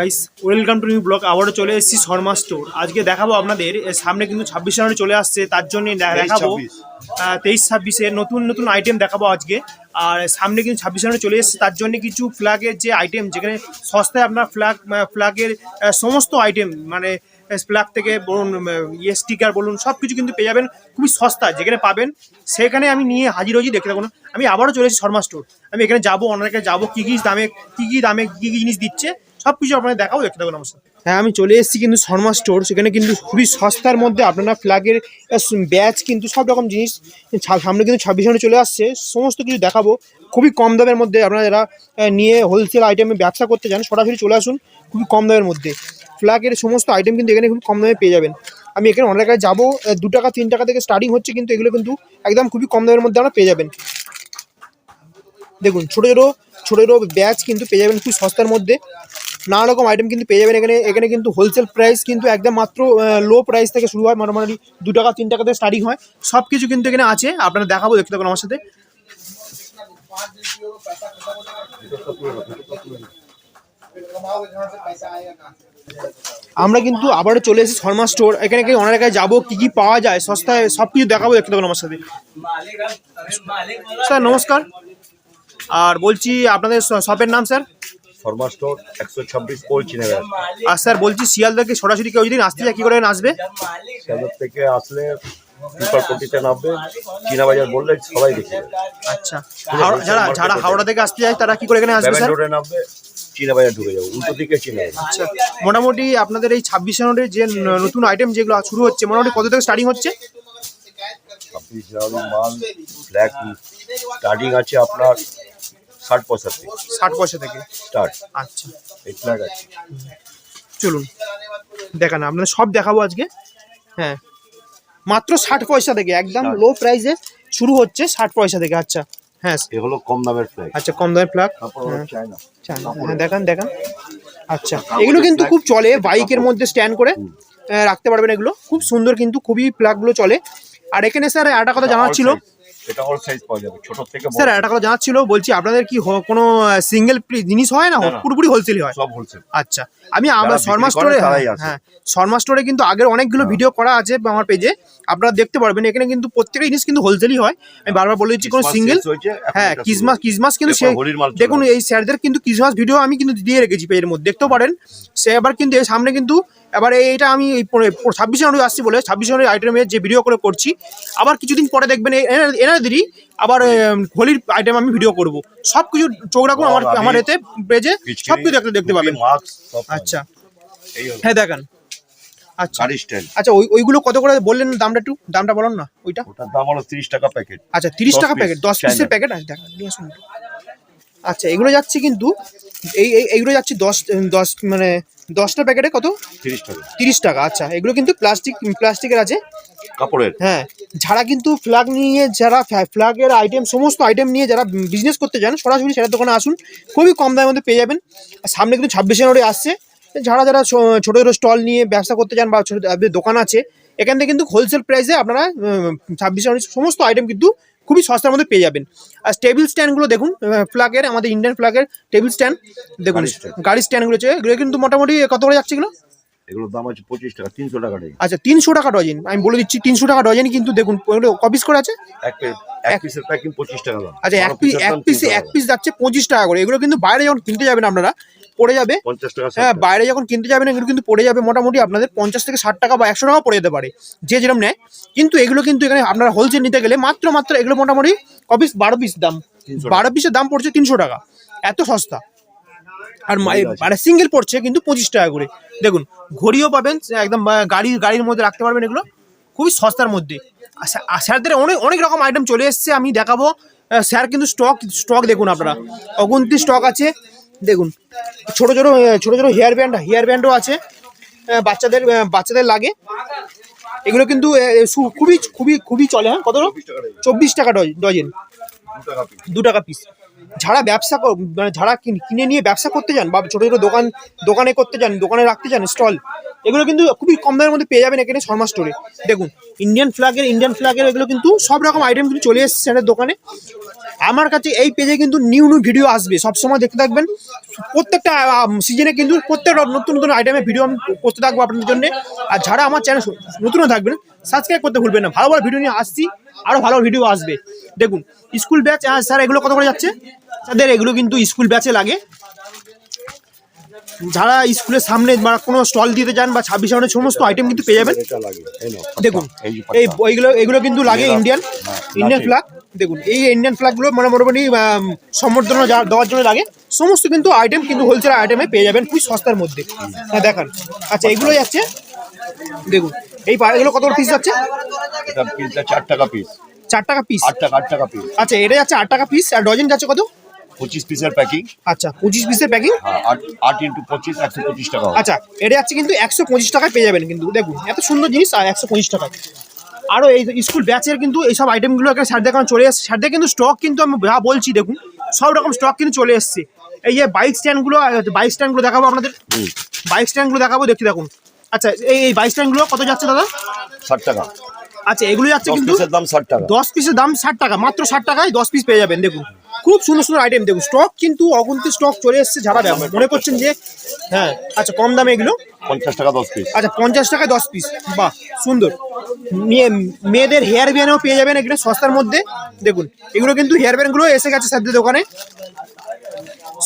Guys welcome to new blog আবারও চলে এসেছি শর্মা স্টোর আজকে দেখাবো আপনাদের সামনে কিন্তু ছাব্বিশ জানুয়ারি চলে আসছে তার জন্য দেখাবো তেইশ ছাব্বিশে নতুন নতুন আইটেম দেখাবো আজকে। আর সামনে কিন্তু ছাব্বিশ জানুয়ারি চলে এসেছে তার জন্য কিছু ফ্ল্যাগের যে আইটেম যেখানে সস্তায় আপনার ফ্ল্যাগ ফ্ল্যাগের সমস্ত আইটেম মানে ফ্ল্যাগ থেকে বলুন ইয়ে স্টিকার বলুন সব কিছু কিন্তু পেয়ে যাবেন খুবই সস্তা যেখানে পাবেন সেখানে আমি নিয়ে হাজির হয়েছি দেখতে থাকুন। আমি আবারও চলে এসেছি শর্মা স্টোর আমি এখানে যাব কাছে যাব কী কী দামে কী কী দামে কী কী জিনিস দিচ্ছে সব কিছু আপনাদের দেখাবো, দেখতে থাকুন আমার হ্যাঁ আমি চলে এসেছি কিন্তু শর্মা স্টোর সেখানে কিন্তু খুবই সস্তার মধ্যে আপনারা ফ্ল্যাগের ব্যাচ কিন্তু সব রকম জিনিস সামনে কিন্তু ছাব্বিশ জানুয়ারি চলে আসছে, সমস্ত কিছু দেখাবো। খুবই কম দামের মধ্যে আপনারা যারা নিয়ে হোলসেল আইটেমে ব্যবসা করতে চান, সরাসরি চলে আসুন, খুবই কম দামের মধ্যে। ফ্ল্যাগের সমস্ত আইটেম কিন্তু এখানে খুব কম দামে পেয়ে যাবেন। আমি এখানে অনেক জায়গায় যাব দু টাকা, তিন টাকা থেকে স্টার্টিং হচ্ছে কিন্তু এগুলো কিন্তু একদম খুবই কম দামের মধ্যে আপনারা পেয়ে যাবেন। দেখুন, ছোটো ছোটো ছোটো ছোটো ব্যাচ কিন্তু পেয়ে যাবেন খুব সস্তার মধ্যে। নানা রকম আইটেম কিন্তু পেয়ে যাবেন। এখানে এখানে কিন্তু হোলসেল প্রাইস কিন্তু একদম মাত্র লো প্রাইস থেকে শুরু হয়। মোটামুটি দু টাকা, তিন টাকা থেকে স্টার্টিং হয়। সব কিছু কিন্তু এখানে আছে। আপনারা দেখাবো, দেখতে থাকুন আমার সাথে। আমরা কিন্তু আবারও চলে এসেছি শর্মা স্টোর এখানে কি অনেক জায়গায় যাব, কী কী পাওয়া যায়, সস্তায় সব কিছু দেখাবো, দেখতে থাকুন আমার সাথে। স্যার, নমস্কার। আর বলছি, আপনাদের শপের নাম, স্যার? শর্মা স্টোর একশো ছাব্বিশ ওল্ড চিনাবাজার আর স্যার বলছি শিয়াল থেকে সরাসরি কেউ যদি আসতে চায় কী করে আসবে সেলোর থেকে আসলে পিপারপট্টিতে নামবে। বললে সবাই দেখে আচ্ছা। যারা যারা হাওড়া থেকে আসতে চায় তারা কি করে এখানে আসবে স্যার? রোডে নামবে ঢুকে যাবে। উল্টো দিকে আচ্ছা। মোটামুটি আপনাদের এই ছাব্বিশ জানুয়ারির যে নতুন আইটেম যেগুলো শুরু হচ্ছে মোটামুটি কত থেকে স্টার্টিং হচ্ছে? ছাব্বিশ জানুয়ারি মাল ব্ল্যাক স্টার্টিং আছে আপনার ষাট পয়সা থেকে। ষাট পয়সা থেকে? স্টার্ট। আচ্ছা। এই ফ্ল্যাগ আছে। চলুন দেখান আপনাদের সব দেখাবো আজকে। হ্যাঁ। মাত্র ষাট পয়সা থেকে একদম লো প্রাইসে শুরু হচ্ছে ষাট পয়সা থেকে আচ্ছা। হ্যাঁ। এ হলো কম দামের ফ্ল্যাগ আচ্ছা কম দামের ফ্ল্যাগ চান হ্যাঁ। দেখান দেখান। আচ্ছা এগুলো কিন্তু খুব চলে বাইকের মধ্যে স্ট্যান্ড করে রাখতে পারবেন এগুলো। খুব সুন্দর কিন্তু খুবই প্লাগগুলো চলে। আর এখানে স্যার একটা কথা জানার ছিল এটা অল সাইজ পাওয়া যাবে ছোট থেকে বড় স্যার একটা কথা জানার ছিল বলছি আপনাদের কি হ- কোনো সিঙ্গেল জিনিস হয় না? না, না। পুরোপুরি হোলসেলই হয়? সব হোলসেল আচ্ছা আমি আমার শর্মা করে স্টোরে তারাই আসে। হ্যাঁ শর্মা স্টোরে কিন্তু আগের অনেকগুলো ভিডিও করা আছে আমার পেজে আপনারা দেখতে পারবেন এখানে কিন্তু প্রত্যেকটা জিনিস কিন্তু হোলসেলই হয়। আমি বারবার বলে দিচ্ছি কোনো সিঙ্গেল হ্যাঁ ক্রিসমাস ক্রিসমাস কিন্তু সে দেখুন এই স্যারদের কিন্তু ক্রিসমাস ভিডিও আমি কিন্তু দিয়ে রেখেছি পেজের মধ্যে দেখতেও পারেন। সে এবার কিন্তু এর সামনে কিন্তু এবার এইটা আমি ছাব্বিশ জানুয়ারি আসছি বলে ছাব্বিশ জানুয়ারি আইটেমের যে ভিডিও করে করছি। আবার কিছুদিন পরে দেখবেন এনাদেরই আবার হোলির আইটেম আমি ভিডিও করব। সব কিছু চোখ রাখুন আমার আমার এতে পেজে সব কিছু দেখতে দেখতে পাবেন। আচ্ছা। এই হ্যাঁ দেখান। আচ্ছা। আচ্ছা ওই ওইগুলো কত করে বললেন দামটা একটু? দামটা বলুন না ওইটা। ওটার দাম হলো তিরিশ টাকা প্যাকেট আচ্ছা তিরিশ টাকা প্যাকেট দশ পিসের প্যাকেট আছে দেখান নিয়ে আসুন আচ্ছা এগুলো যাচ্ছে কিন্তু এই এই- এইগুলো যাচ্ছে দশ দশ মানে দশটা প্যাকেটে কত? তিরিশ টাকা। তিরিশ টাকা আচ্ছা। এগুলো কিন্তু প্লাস্টিক প্লাস্টিকের আছে। কাপড়ের। হ্যাঁ। যারা কিন্তু ফ্ল্যাগ নিয়ে যারা ফ্ল্যাগের আইটেম সমস্ত আইটেম নিয়ে যারা বিজনেস করতে চান সরাসরি সেটার দোকানে আসুন। খুবই কম দামের মধ্যে পেয়ে যাবেন। আর সামনে কিন্তু ছাব্বিশ জানুয়ারি আসছে। যারা যারা ছোট ছোট স্টল নিয়ে ব্যবসা করতে চান বা ছোট দোকান আছে এখান থেকে কিন্তু হোলসেল প্রাইসে আপনারা ছাব্বিশ জানুয়ারি সমস্ত আইটেম কিন্তু খুবই সস্তার মধ্যে পেয়ে যাবেন। আর টেবিল স্ট্যান্ডগুলো দেখুন ফ্ল্যাগের আমাদের ইন্ডিয়ান ফ্ল্যাগের টেবিল স্ট্যান্ড দেখুন গাড়ির স্ট্যান্ডগুলো আছে এগুলো কিন্তু মোটামুটি কত করে যাচ্ছে এগুলো? এগুলোর দাম আছে পঁচিশ টাকা তিনশো টাকা আচ্ছা তিনশো টাকা ডজন আমি বলে দিচ্ছি তিনশো টাকা ডজন কিন্তু দেখুন কপিস করে আছে? এক পিসের প্যাকিং পঁচিশ টাকা দাম। আচ্ছা এক পিস এক পিসে 300 এক পিস যাচ্ছে পঁচিশ টাকা করে। এগুলো কিন্তু বাইরে যখন কিনতে যাবেন আপনারা পড়ে যাবে। হ্যাঁ বাইরে যখন কিনতে যাবেন এগুলো কিন্তু পড়ে যাবে মোটামুটি আপনাদের পঞ্চাশ থেকে ষাট টাকা বা একশো টাকা পড়ে যেতে পারে যে যেরকম নেয়। কিন্তু এগুলো কিন্তু এখানে আপনারা হোলসেল নিতে গেলে মাত্র মাত্র এগুলো মোটামুটি কপিস বারো পিস দাম। বারো পিসের দাম পড়ছে তিনশো টাকা। এত সস্তা। আর মানে সিঙ্গেল পড়ছে কিন্তু পঁচিশ টাকা করে। দেখুন ঘড়িও পাবেন একদম গাড়ি গাড়ির মধ্যে রাখতে পারবেন এগুলো। খুবই সস্তার মধ্যে। স্যারদের অনেক অনেক রকম আইটেম চলে এসেছে আমি দেখাবো। স্যার কিন্তু স্টক স্টক দেখুন আপনারা। অগুন্তি স্টক আছে। দেখুন ছোট ছোট ছোট ছোট হেয়ার ব্যান্ড হেয়ার ব্যান্ডও আছে। বাচ্চাদের বাচ্চাদের লাগে। এগুলো কিন্তু খুবই খুবই খুবই চলে হ্যাঁ? কত চব্বিশ টাকা ডজ- ডজন। দু টাকা পিস যারা ব্যবসা মানে যারা কিনে নিয়ে ব্যবসা করতে চান বা ছোটো ছোটো দোকান, দোকানে করতে চান দোকানে রাখতে চান স্টল, এগুলো কিন্তু খুবই কম দামের মধ্যে পেয়ে যাবেন এখানে শর্মা স্টোরে দেখুন ইন্ডিয়ান ফ্ল্যাগের ইন্ডিয়ান ফ্ল্যাগের এগুলো কিন্তু সব রকম আইটেম কিন্তু চলে এসেছে দোকানে। আমার কাছে এই পেজে কিন্তু নিউ নিউ ভিডিও আসবে সবসময় দেখতে থাকবেন। প্রত্যেকটা সিজনে কিন্তু প্রত্যেকটা নতুন নতুন আইটেমের ভিডিও আমি করতে থাকব আপনাদের জন্য। আর যারা আমার চ্যানেল নতুন থাকবেন সাবস্ক্রাইব করতে ভুলবেন না। ভালো ভালো ভিডিও নিয়ে আসছি আরও ভালো ভিডিও আসবে। দেখুন স্কুল ব্যাচ স্যার এগুলো কত করে যাচ্ছে? স্যারদের এগুলো কিন্তু স্কুল ব্যাচে লাগে। যারা স্কুলের সামনে বা কোনো স্টল দিতে যান বা ছাব্বিশ জানুয়ারি সমস্ত আইটেম কিন্তু পেয়ে যাবেন। দেখুন এই এইগুলো এগুলো কিন্তু লাগে ইন্ডিয়ান ইন্ডিয়ান ফ্ল্যাগ দেখুন এই ইন্ডিয়ান ফ্ল্যাগগুলো মানে মোটামুটি সম্বর্ধনা দেওয়ার জন্য লাগে। সমস্ত কিন্তু আইটেম কিন্তু হোলসেল আইটেমে পেয়ে যাবেন খুবই সস্তার মধ্যে। হ্যাঁ দেখান। আচ্ছা এগুলো যাচ্ছে দেখুন এই এগুলো কত পিস যাচ্ছে? চার টাকা পিস চার টাকা পিস আট টাকা আট টাকা পিস আচ্ছা এটা যাচ্ছে আট টাকা পিস আর ডজন যাচ্ছে কত? পঁচিশ পিসের প্যাকিং আচ্ছা পঁচিশ পিসের প্যাকিং আট ইন্টু পঁচিশ একশো পঁচিশ টাকা আচ্ছা এটা যাচ্ছে কিন্তু একশো পঁচিশ টাকায় পেয়ে যাবেন কিন্তু দেখুন এত সুন্দর জিনিস আর একশো পঁচিশ টাকায়। আরও এই স্কুল ব্যাচের কিন্তু এইসব আইটেমগুলো এখানে স্যার দেখানো চলে এসছে। স্যার কিন্তু স্টক কিন্তু আমি যা বলছি দেখুন সব রকম স্টক কিন্তু চলে এসছে। এই যে বাইক স্ট্যান্ডগুলো বাইক স্ট্যান্ডগুলো দেখাবো আপনাদের। বাইক স্ট্যান্ডগুলো দেখাবো দেখতে দেখুন। আচ্ছা এই এই বাইক স্ট্যান্ডগুলো কত যাচ্ছে দাদা? ষাট টাকা। আচ্ছা এগুলো যাচ্ছে কিন্তু দাম ষাট টাকা। দশ পিসের দাম ষাট টাকা মাত্র ষাট টাকায় দশ পিস পেয়ে যাবেন দেখুন। খুব সুন্দর সুন্দর আইটেম দেখুন স্টক কিন্তু অগুন্তি স্টক চলে এসছে যারা মনে করছেন যে হ্যাঁ আচ্ছা কম দামে এগুলো? পঞ্চাশ টাকা দশ পিস। আচ্ছা পঞ্চাশ টাকায় দশ পিস বাহ সুন্দর। মেয়ে মেয়েদের হেয়ার ব্যানও পেয়ে যাবেন এগুলো সস্তার মধ্যে দেখুন। এগুলো কিন্তু হেয়ার ব্যানগুলো এসে গেছে স্যারদের দোকানে।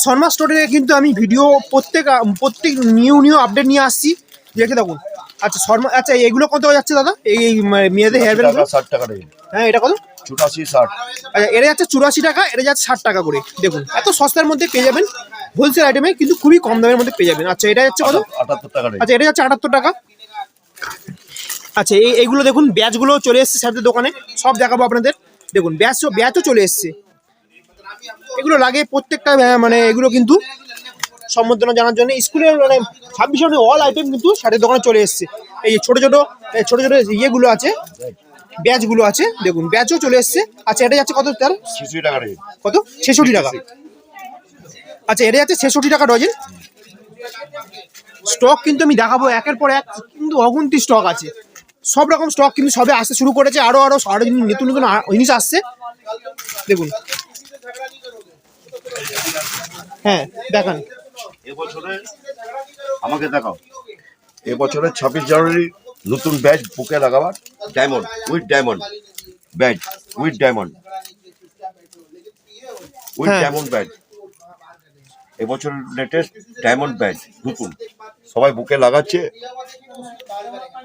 শর্মা স্টোরে কিন্তু আমি ভিডিও প্রত্যেক প্রত্যেক নিউ নিউ আপডেট নিয়ে আসছি। দেখে দেখুন আচ্ছা শর্মা আচ্ছা এগুলো কত যাচ্ছে দাদা? এই মেয়েদের হেয়ার ব্যানগুলো ষাট টাকা হ্যাঁ এটা কত? চুরাশি ষাট। আচ্ছা এটা যাচ্ছে চুরাশি টাকা এটা যাচ্ছে ষাট টাকা করে। দেখুন এত সস্তার মধ্যে পেয়ে যাবেন। হোলসেল আইটেমে কিন্তু খুবই কম দামের মধ্যে পেয়ে যাবেন। আচ্ছা এটা যাচ্ছে কত? আটাত্তর টাকা আচ্ছা এটা যাচ্ছে আটাত্তর টাকা। আচ্ছা এই এইগুলো দেখুন ব্যাচগুলো চলে এসছে স্যারদের দোকানে। সব দেখাবো আপনাদের। দেখুন ব্যাচও ব্যাচও চলে এসছে। এগুলো লাগে প্রত্যেকটা মানে এগুলো কিন্তু সম্বর্ধনা জানার জন্য স্কুলের মানে ছাব্বিশ অল আইটেম কিন্তু স্যারের দোকানে চলে এসছে। এই যে ছোটো ছোটো ছোটো ছোটো ইয়েগুলো আছে ব্যাচগুলো আছে দেখুন ব্যাচও চলে এসছে। আচ্ছা এটা যাচ্ছে কত তার? টাকা কত? ছেষট্টি টাকা। আচ্ছা এটা যাচ্ছে ছেষট্টি টাকা ডজন। স্টক কিন্তু আমি দেখাবো একের পর এক কিন্তু অগুন্তি স্টক আছে। সব রকম স্টক কিন্তু সবে আসতে শুরু করেছে আরও আরও আরও নতুন নতুন জিনিস আসছে। দেখুন। হ্যাঁ দেখান। এবছরে আমাকে দেখাও এবছরে ছাব্বিশ জানুয়ারি নতুন ব্যাচ বুকে লাগাবার diamond with diamond badge with diamond with. Diamond badge এবছর লেটেস্ট ডায়মন্ড ব্যাচ নতুন সবাই বুকে লাগাচ্ছে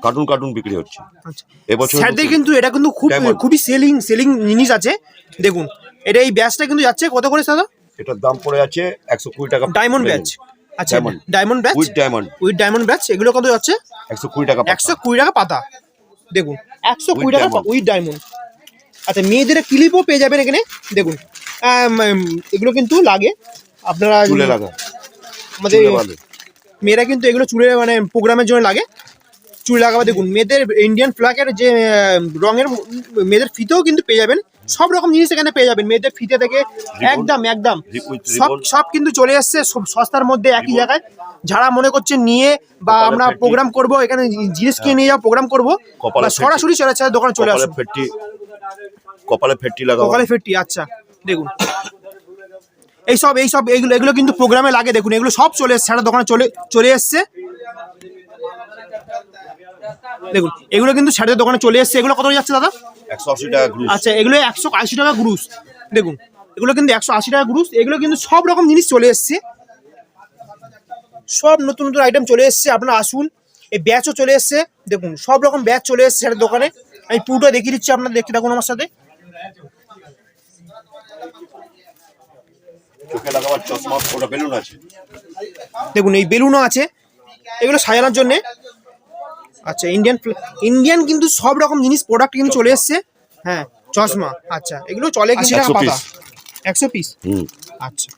কার্টুন কার্টুন বিক্রি হচ্ছে আচ্ছা এবছর স্যারদের। কিন্তু এটা কিন্তু খুব। খুবই সেলিং সেলিং জিনিস আছে দেখুন এটা এই ব্যাচটা কিন্তু যাচ্ছে কত করে দাদা এটার দাম পড়ে আছে একশো কুড়ি টাকা ডায়মন্ড ব্যাচ আচ্ছা। Diamond badge with diamond with diamond badge এগুলো কত যাচ্ছে? একশো কুড়ি টাকা একশো কুড়ি টাকা পাতা। দেখুন একশো কুড়ি টাকা. উইথ ডায়মন্ড আচ্ছা মেয়েদের ক্লিপও পেয়ে যাবেন এখানে। দেখুন এগুলো কিন্তু লাগে। আপনারা চুলে লাগা। আমাদের মেয়েরা কিন্তু এগুলো চুলে মানে প্রোগ্রামের জন্য লাগে। চুল লাগাবা দেখুন মেয়েদের ইন্ডিয়ান ফ্ল্যাগের যে রঙের মেয়েদের ফিতেও কিন্তু পেয়ে যাবেন। সব রকম জিনিস এখানে পেয়ে যাবেন। মেয়েদের ফিতে থেকে একদম একদম। সব সব কিন্তু চলে এসছে সব সস্তার মধ্যে একই জায়গায়। যারা মনে করছে নিয়ে বা আমরা প্রোগ্রাম করব এখানে জিনিস কিনে নিয়ে যাওয়া প্রোগ্রাম করব কপালে সরাসরি চলে আসছে দোকানে চলে আসবে ফেটটি কপালে ফেটটি লাগাও। সকালে ফেটটি আচ্ছা দেখুন। এইসব এইসব এগুলো এগুলো কিন্তু প্রোগ্রামে লাগে দেখুন এগুলো সব চলে এসছে সারা দোকানে চলে চলে এসছে। দেখুন এগুলো কিন্তু স্যারের দোকানে চলে এসছে। এগুলো কত যাচ্ছে দাদা? একশো আশি টাকা গ্রুপ আচ্ছা এগুলো একশো আশি টাকা গ্রুস দেখুন এগুলো কিন্তু একশো আশি টাকা গ্রুস এগুলো কিন্তু সব রকম জিনিস চলে এসছে। সব নতুন নতুন আইটেম চলে এসছে। আপনারা আসুন এই ব্যাচও চলে এসছে। দেখুন সব রকম ব্যাচ চলে এসছে স্যারের দোকানে। আমি পুরোটা দেখিয়ে দিচ্ছি আপনারা দেখতে থাকুন আমার সাথে। দেখুন এই বেলুনও আছে। এগুলো সাজানোর জন্যে আচ্ছা ইন্ডিয়ান ইন্ডিয়ান কিন্তু সব রকম জিনিস প্রোডাক্ট কিন্তু চলে এসছে। হ্যাঁ চশমা আচ্ছা এগুলো চলে কি টাকা পাতা। একশো পিস হুম। আচ্ছা।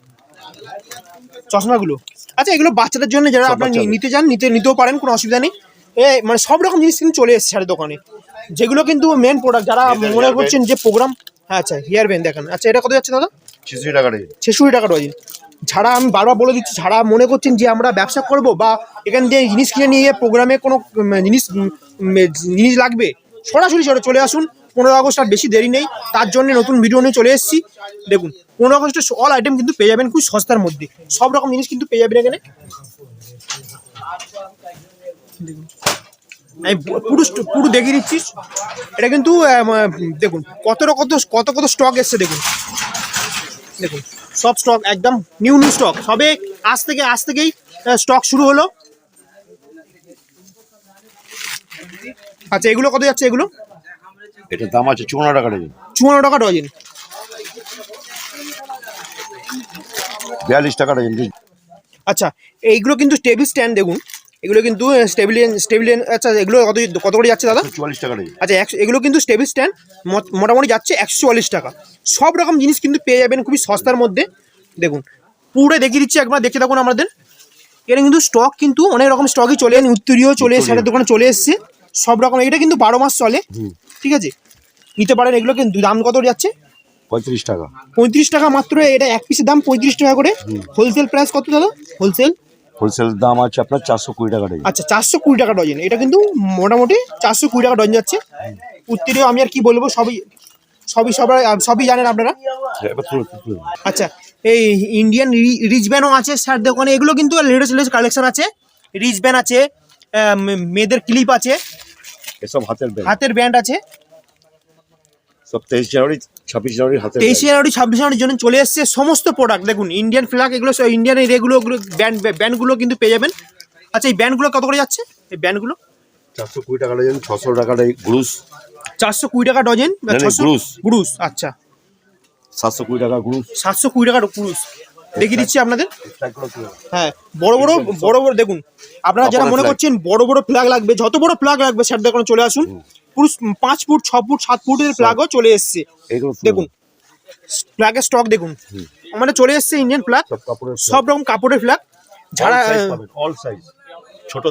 চশমাগুলো। আচ্ছা এগুলো বাচ্চাদের জন্য যারা আপনার নিতে চান নিতে নিতেও পারেন কোনো অসুবিধা নেই। এ মানে সব রকম জিনিস কিন্তু চলে এসছে স্যারের দোকানে। যেগুলো কিন্তু মেন প্রোডাক্ট যারা মনে করছেন যে প্রোগ্রাম হ্যাঁ আচ্ছা হেয়ার ব্যান্ড দেখান। আচ্ছা এটা কত যাচ্ছে দাদা? ছিষট্টি টাকা ছেষট্টি টাকা ডজন যারা আমি বারবার বলে দিচ্ছি যারা মনে করছেন যে আমরা ব্যবসা করব বা এখান দিয়ে জিনিস কিনে নিয়ে প্রোগ্রামে কোনো জিনিস জিনিস লাগবে, সরাসরি সরে চলে আসুন। পনেরো আগস্ট আর বেশি দেরি নেই, তার জন্য নতুন ভিডিও নিয়ে চলে এসেছি। দেখুন, পনেরো আগস্টের অল আইটেম কিন্তু পেয়ে যাবেন খুব সস্তার মধ্যে। সব রকম জিনিস কিন্তু পেয়ে যাবেন এখানে। আমি পুরো পুরো দেখিয়ে দিচ্ছি। এটা কিন্তু দেখুন, কত কত কত কত স্টক এসছে, দেখুন। দেখুন সব স্টক একদম নিউ নিউ স্টক সবে আজ থেকে আজ থেকেই স্টক শুরু হলো। আচ্ছা এগুলো কত যাচ্ছে এগুলো? এটার দাম আছে চুয়ান্ন টাকা ডজন। চুয়ান্ন টাকা ডজন। বিয়াল্লিশ টাকা ডজন। আচ্ছা এইগুলো কিন্তু টেবিল স্ট্যান্ড দেখুন। এগুলো কিন্তু স্টেবিলিয়ান স্টেবিলিয়ান আচ্ছা এগুলো কত কত করে যাচ্ছে দাদা? চুয়াল্লিশ টাকা আচ্ছা একশো এগুলো কিন্তু স্টেবিল স্ট্যান্ড মোটামুটি যাচ্ছে একশো চুয়াল্লিশ টাকা। সব রকম জিনিস কিন্তু পেয়ে যাবেন খুবই সস্তার মধ্যে। দেখুন পুরো দেখিয়ে দিচ্ছি একবার দেখে থাকুন আমাদের। এখানে কিন্তু স্টক কিন্তু অনেক রকম স্টকই চলে এসে উত্তরীয় চলে এসে উত্তরীয়। দোকানে চলে এসছে সব রকম। এটা কিন্তু বারো মাস চলে ঠিক আছে? নিতে পারেন এগুলো কিন্তু দাম কত যাচ্ছে? পঁয়ত্রিশ টাকা। পঁয়ত্রিশ টাকা মাত্র এটা এক পিসের দাম পঁয়ত্রিশ টাকা করে। হোলসেল প্রাইস কত দাদা? হোলসেল হোলসেল দাম আছে আপনার চারশো কুড়ি টাকা ডজন আচ্ছা চারশো কুড়ি টাকা ডজন এটা কিন্তু মোটামুটি চারশো কুড়ি টাকা ডজন যাচ্ছে। উত্তরীয় আমি আর কি বলব সবই সবই সবাই সবই জানেন আপনারা? তুলো। আচ্ছা এই ইন্ডিয়ান রিচ ব্যানও আছে স্যার দোকানে এগুলো কিন্তু লেটেস্ট লেটেস্ট কালেকশন আছে। রিচ ব্যান আছে মেয়েদের ক্লিপ আছে। এসব হাতের হাতের ব্যান্ড আছে। সব তেইশ জানুয়ারি ছাব্বিশ জানুয়ারি হাতের তেইশে জানুয়ারি ছাব্বিশ জানুয়ারির জন্য চলে এসছে সমস্ত প্রোডাক্ট দেখুন ইন্ডিয়ান ফ্ল্যাগ এগুলো ইন্ডিয়ান এগুলো ব্যান্ড ব্যান্ডগুলো কিন্তু পেয়ে যাবেন। আচ্ছা এই ব্যান্ডগুলো কত করে যাচ্ছে? এই ব্যান্ডগুলো চারশো কুড়ি টাকা ডজন ছশো টাকা গ্রুস। চারশো কুড়ি টাকা ডজন গ্রুস। গ্রুস আচ্ছা। সাতশো কুড়ি টাকা গ্রুস। সাতশো কুড়ি টাকার পুরুষ দেখিয়ে দিচ্ছি আপনাদের। হ্যাঁ বড় বড় বড় বড় দেখুন আপনারা যারা মনে করছেন বড় বড় ফ্ল্যাগ লাগবে যত বড় ফ্ল্যাগ লাগবে স্যার দেখুন চলে আসুন। পাঁচ ফুট ছ ফুট সাত ফুটের ফ্ল্যাগও চলে এসছে। দেখুন ফ্ল্যাগের স্টক দেখুন। আমাদের চলে এসছে ইন্ডিয়ান ফ্ল্যাগ সব রকম কাপড়ের ফ্ল্যাগ যারা অল সাইজ ছোট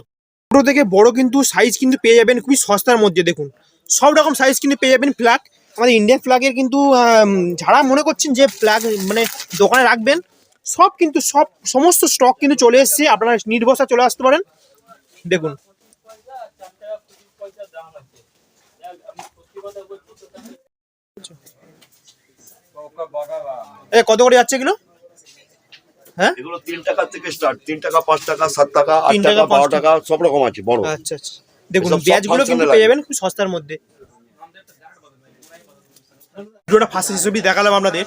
ছোট থেকে বড় কিন্তু সাইজ কিন্তু পেয়ে যাবেন খুবই সস্তার মধ্যে দেখুন। সব রকম সাইজ কিন্তু পেয়ে যাবেন ফ্ল্যাগ আমাদের ইন্ডিয়ান ফ্ল্যাগের কিন্তু যারা মনে করছেন যে ফ্ল্যাগ মানে দোকানে রাখবেন সব কিন্তু সব সমস্ত স্টক কিন্তু চলে এসছে। আপনারা নির্ভরসা চলে আসতে পারেন। দেখুন এ কত করে যাচ্ছে এগুলো? হ্যাঁ? এগুলো তিন টাকা থেকে স্টার্ট তিন টাকা পাঁচ টাকা সাত টাকা আট টাকা টাকা, পাঁচ বারো টাকা। সব রকম আছে বড়। আচ্ছা আচ্ছা। দেখুন ব্যাচগুলো কিন্তু পেয়ে যাবেন খুব সস্তার মধ্যে। ভিডিওটা ফার্স্ট হিসেবেই দেখালাম আপনাদের।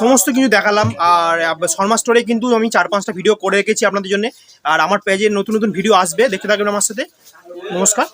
সমস্ত কিছু দেখালাম। আর শর্মা স্টোরে কিন্তু আমি চার পাঁচটা ভিডিও করে রেখেছি আপনাদের জন্য। আর আমার পেজে নতুন নতুন ভিডিও আসবে। দেখতে থাকবেন আমার সাথে। নমস্কার।